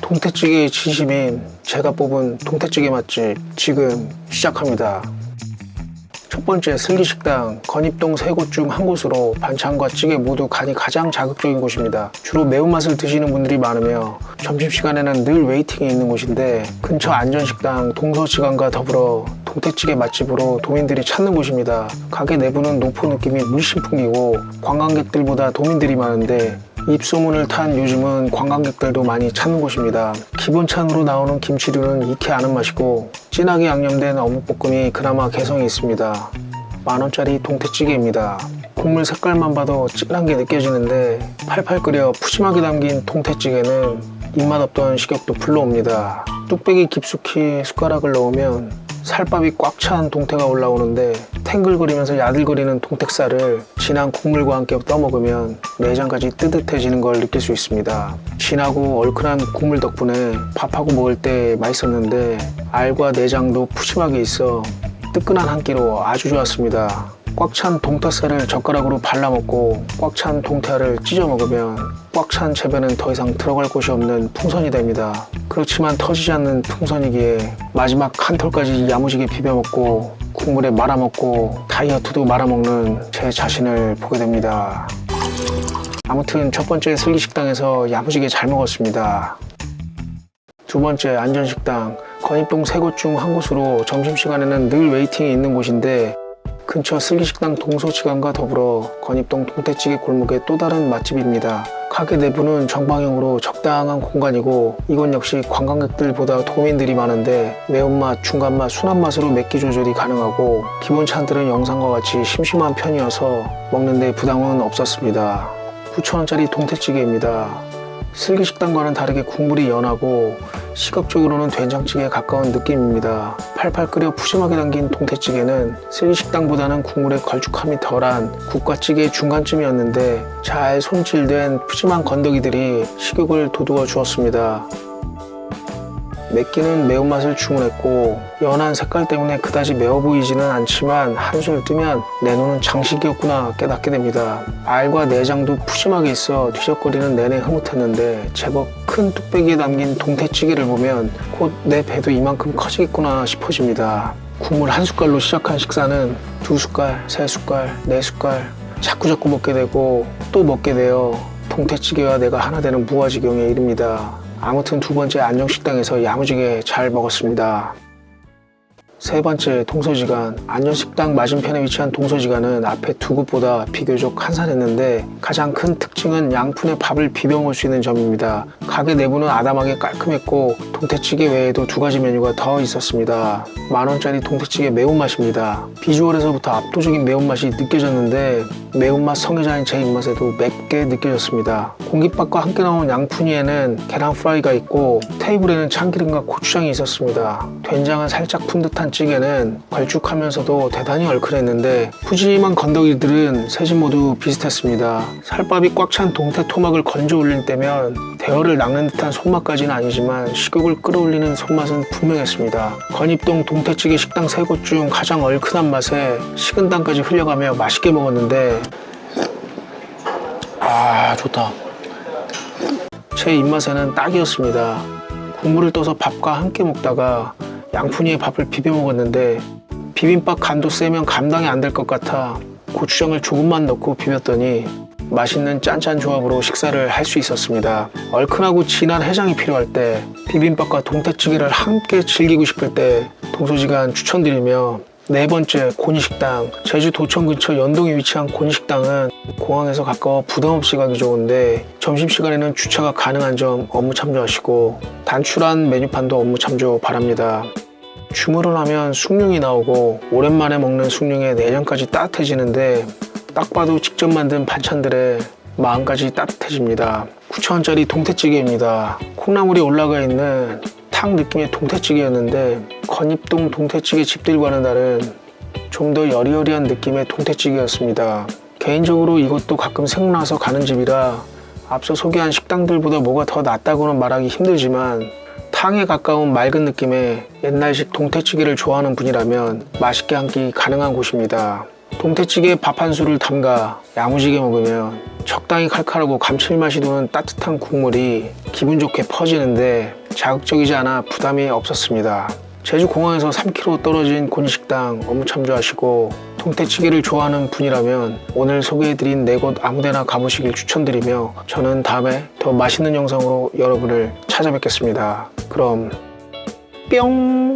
동태찌개의 진심인 제가 뽑은 동태찌개 맛집 지금 시작합니다. 첫 번째 슬기식당 건입동 세 곳 중 한 곳으로 반찬과 찌개 모두 간이 가장 자극적인 곳입니다. 주로 매운맛을 드시는 분들이 많으며 점심시간에는 늘 웨이팅이 있는 곳인데 근처 안전식당 동서지간과 더불어 동태찌개 맛집으로 도민들이 찾는 곳입니다. 가게 내부는 노포 느낌이 물씬 풍기고 관광객들보다 도민들이 많은데 입소문을 탄 요즘은 관광객들도 많이 찾는 곳입니다. 기본 찬으로 나오는 김치류는 익히 아는 맛이고 진하게 양념된 어묵볶음이 그나마 개성이 있습니다. 만원짜리 동태찌개입니다. 국물 색깔만 봐도 진한 게 느껴지는데 팔팔 끓여 푸짐하게 담긴 동태찌개는 입맛 없던 식욕도 불러옵니다. 뚝배기 깊숙이 숟가락을 넣으면 살밥이 꽉 찬 동태가 올라오는데 탱글거리면서 야들거리는 동태살을 진한 국물과 함께 떠먹으면 내장까지 뜨뜻해지는 걸 느낄 수 있습니다. 진하고 얼큰한 국물 덕분에 밥하고 먹을 때 맛있었는데 알과 내장도 푸짐하게 있어 뜨끈한 한 끼로 아주 좋았습니다. 꽉 찬 동태살을 젓가락으로 발라 먹고 꽉 찬 동태알을 찢어 먹으면 꽉찬 채배는 더 이상 들어갈 곳이 없는 풍선이 됩니다. 그렇지만 터지지 않는 풍선이기에 마지막 한 톨까지 야무지게 비벼 먹고 국물에 말아 먹고 다이어트도 말아 먹는 제 자신을 보게 됩니다. 아무튼 첫 번째 슬기식당에서 야무지게 잘 먹었습니다. 두 번째 안전식당 건입동 세 곳 중 한 곳으로 점심시간에는 늘 웨이팅이 있는 곳인데 근처 슬기식당 동서치간과 더불어 건입동 동태찌개 골목의 또 다른 맛집입니다. 가게 내부는 정방형으로 적당한 공간이고 이곳 역시 관광객들보다 도민들이 많은데 매운맛, 중간맛, 순한맛으로 맵기 조절이 가능하고 기본 찬들은 영상과 같이 심심한 편이어서 먹는데 부담은 없었습니다. 9,000원짜리 동태찌개입니다. 슬기식당과는 다르게 국물이 연하고 시각적으로는 된장찌개에 가까운 느낌입니다. 팔팔 끓여 푸짐하게 담긴 동태찌개는 슬기식당보다는 국물의 걸쭉함이 덜한 국과 찌개의 중간쯤이었는데 잘 손질된 푸짐한 건더기들이 식욕을 돋우어 주었습니다. 맵기는 매운맛을 주문했고 연한 색깔 때문에 그다지 매워 보이지는 않지만 한술 뜨면 내 눈은 장식이었구나 깨닫게 됩니다. 알과 내장도 푸짐하게 있어 뒤적거리는 내내 흐뭇했는데 제법 큰 뚝배기에 담긴 동태찌개를 보면 곧 내 배도 이만큼 커지겠구나 싶어집니다. 국물 한 숟갈로 시작한 식사는 두 숟갈, 세 숟갈, 네 숟갈 자꾸자꾸 먹게 되고 또 먹게 되어 동태찌개와 내가 하나 되는 무아지경에 이릅니다. 아무튼 두 번째 안정식당에서 야무지게 잘 먹었습니다. 세 번째 동서지간 안전식당 맞은편에 위치한 동서지간은 앞에 두 곳보다 비교적 한산했는데 가장 큰 특징은 양푼에 밥을 비벼 먹을 수 있는 점입니다. 가게 내부는 아담하게 깔끔했고 동태찌개 외에도 두 가지 메뉴가 더 있었습니다. 만원짜리 동태찌개 매운맛입니다. 비주얼에서부터 압도적인 매운맛이 느껴졌는데 매운맛 성애자인 제 입맛에도 맵게 느껴졌습니다. 공깃밥과 함께 나온 양푼이에는 계란 프라이가 있고 테이블에는 참기름과 고추장이 있었습니다. 된장은 살짝 푼 듯한 찌개는 걸쭉하면서도 대단히 얼큰했는데 푸짐한 건더기들은 세집 모두 비슷했습니다. 살밥이 꽉 찬 동태 토막을 건져 올릴 때면 대어를 낚는 듯한 손맛까지는 아니지만 식욕을 끌어올리는 손맛은 분명했습니다. 건입동 동태찌개 식당 세 곳 중 가장 얼큰한 맛에 식은땀까지 흘려가며 맛있게 먹었는데 아 좋다. 제 입맛에는 딱이었습니다. 국물을 떠서 밥과 함께 먹다가 양푼이에 밥을 비벼 먹었는데 비빔밥 간도 세면 감당이 안 될 것 같아 고추장을 조금만 넣고 비볐더니 맛있는 짠짠 조합으로 식사를 할 수 있었습니다. 얼큰하고 진한 해장이 필요할 때 비빔밥과 동태찌개를 함께 즐기고 싶을 때 동서지간 추천드리며 네 번째 고니식당 제주 도청 근처 연동에 위치한 고니식당은 공항에서 가까워 부담 없이 가기 좋은데 점심시간에는 주차가 가능한 점 업무 참조하시고 단출한 메뉴판도 업무 참조 바랍니다. 주문을 하면 숭늉이 나오고 오랜만에 먹는 숭늉에 내장까지 따뜻해지는데 딱 봐도 직접 만든 반찬들에 마음까지 따뜻해집니다. 9,000원짜리 동태찌개입니다. 콩나물이 올라가 있는 탕 느낌의 동태찌개였는데 건입동 동태찌개 집들과는 다른 좀 더 여리여리한 느낌의 동태찌개였습니다. 개인적으로 이것도 가끔 생각나서 가는 집이라 앞서 소개한 식당들보다 뭐가 더 낫다고는 말하기 힘들지만 탕에 가까운 맑은 느낌의 옛날식 동태찌개를 좋아하는 분이라면 맛있게 한 끼 가능한 곳입니다. 동태찌개에 밥 한 술을 담가 야무지게 먹으면 적당히 칼칼하고 감칠맛이 도는 따뜻한 국물이 기분 좋게 퍼지는데 자극적이지 않아 부담이 없었습니다. 제주 공항에서 3km 떨어진 곤식당 업무 참조하시고 동태찌개를 좋아하는 분이라면 오늘 소개해드린 네 곳 아무데나 가보시길 추천드리며 저는 다음에 더 맛있는 영상으로 여러분을 찾아뵙겠습니다. 그럼 뿅!